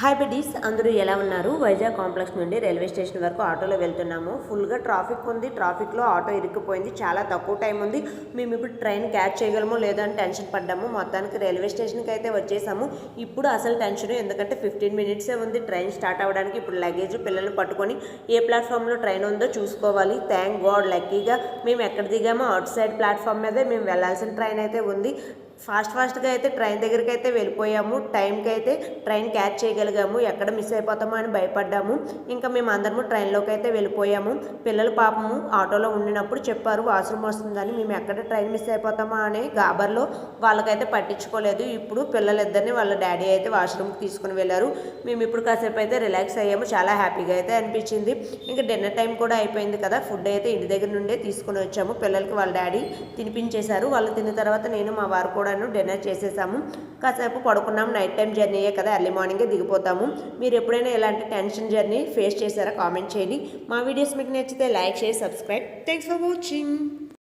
Hi బెడీస్ అందరూ ఎలా ఉన్నారు? వైజాగ్ కాంప్లెక్స్ నుండి రైల్వే స్టేషన్ వరకు ఆటోలో వెళ్తున్నాము. ఫుల్గా ట్రాఫిక్ ఉంది. ట్రాఫిక్లో ఆటో ఇరుక్కుపోయింది. చాలా తక్కువ టైం ఉంది. మేము ఇప్పుడు ట్రైన్ క్యాచ్ చేయగలమో లేదో అని టెన్షన్ పడ్డాము. మొత్తానికి రైల్వే స్టేషన్కి అయితే వచ్చేసాము. ఇప్పుడు అసలు టెన్షన్ ఎందుకంటే ఫిఫ్టీన్ మినిట్సే ఉంది ట్రైన్ స్టార్ట్ అవ్వడానికి. ఇప్పుడు లగేజ్ పిల్లల్ని పట్టుకొని ఏ ప్లాట్ఫామ్లో ట్రైన్ ఉందో చూసుకోవాలి. థ్యాంక్ గాడ్ లక్కీగా మేము ఎక్కడ దిగామో అవుట్ సైడ్ ప్లాట్ఫామ్ మీదే మేము వెళ్ళాల్సిన ట్రైన్ అయితే ఉంది. ఫాస్ట్ ఫాస్ట్గా అయితే ట్రైన్ దగ్గరికి అయితే వెళ్ళిపోయాము. టైంకి అయితే ట్రైన్ క్యాచ్ చేయగలిగాము. ఎక్కడ మిస్ అయిపోతామో అని భయపడ్డాము. ఇంకా మేము అందరము ట్రైన్లోకి అయితే వెళ్ళిపోయాము. పిల్లలు పాపము ఆటోలో ఉండినప్పుడు చెప్పారు వాష్రూమ్ వస్తుందని మేము ఎక్కడ ట్రైన్ మిస్ అయిపోతామా? అని గాబర్లో వాళ్ళకైతే పట్టించుకోలేదు. ఇప్పుడు పిల్లలిద్దరిని వాళ్ళ డాడీ అయితే వాష్రూమ్కి తీసుకుని వెళ్ళారు. మేము ఇప్పుడు కాసేపు అయితే రిలాక్స్ అయ్యాము. చాలా హ్యాపీగా అయితే అనిపించింది. ఇంకా డిన్నర్ టైం కూడా అయిపోయింది కదా. ఫుడ్ అయితే ఇంటి దగ్గర నుండే తీసుకుని వచ్చాము. పిల్లలకి వాళ్ళ డాడీ తినిపించేశారు. వాళ్ళు తిన్న తర్వాత నేను మా వారు కూడా కూడాను డిన్నర్ చేసేసాము. కాసేపు పడుకున్నాము నైట్ టైం జర్నీయే కదా. ఎర్లీ మార్నింగే దిగిపోతాము. మీరు ఎప్పుడైనా ఇలాంటి టెన్షన్ జర్నీ ఫేస్ చేశారా కామెంట్ చేయండి. మా వీడియోస్ మీకు నచ్చితే లైక్ చేసి సబ్స్క్రైబ్. Thanks for watching.